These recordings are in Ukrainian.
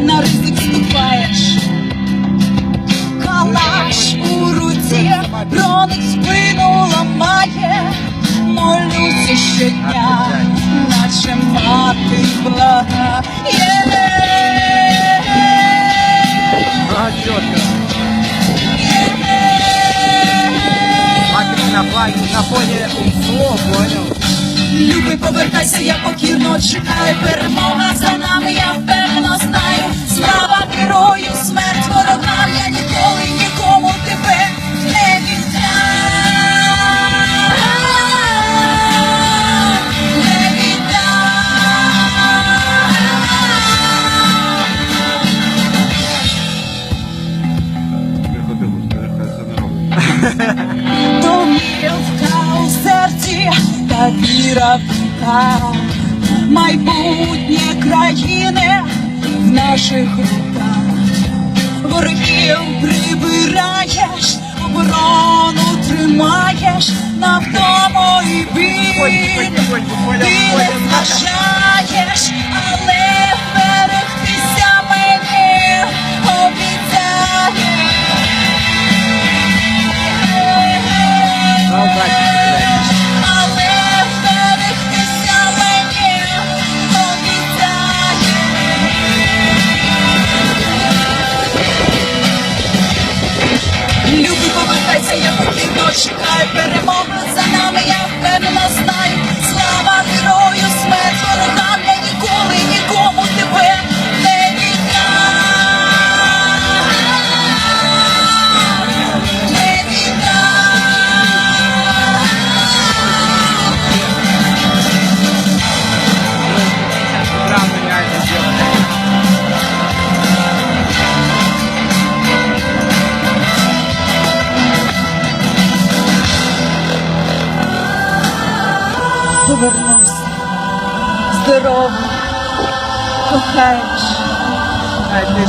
на ризик ступаєш. Калаш у руці, броник спину ламає, молюся щодня, наче мати благає. А, чітко. На фоні УМСО, понял? Любий, повертайся, я покірно чекаю. Перемога за нами, я впевнено знаю. Герою, смерть ворогам, я ніколи нікому тебе не віддам. Не віддам. Домівка у серці та віра в Бога. майбутнє країни в наших руках. Ворогів прибираєш, оборону тримаєш, на вдому і бій. Ти не повернувся здоровий, кохаєш,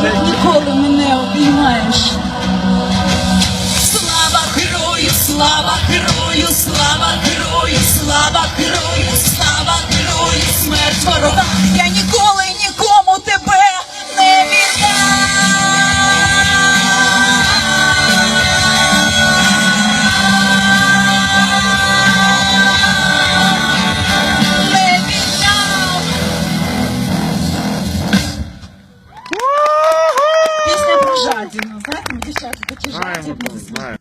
як ніколи мене обіймаєш. Слава герою, слава герою, слава герою, слава герою, слава герою, смерть ворога. Я ніколи бачите, чи жарті. Знаємо.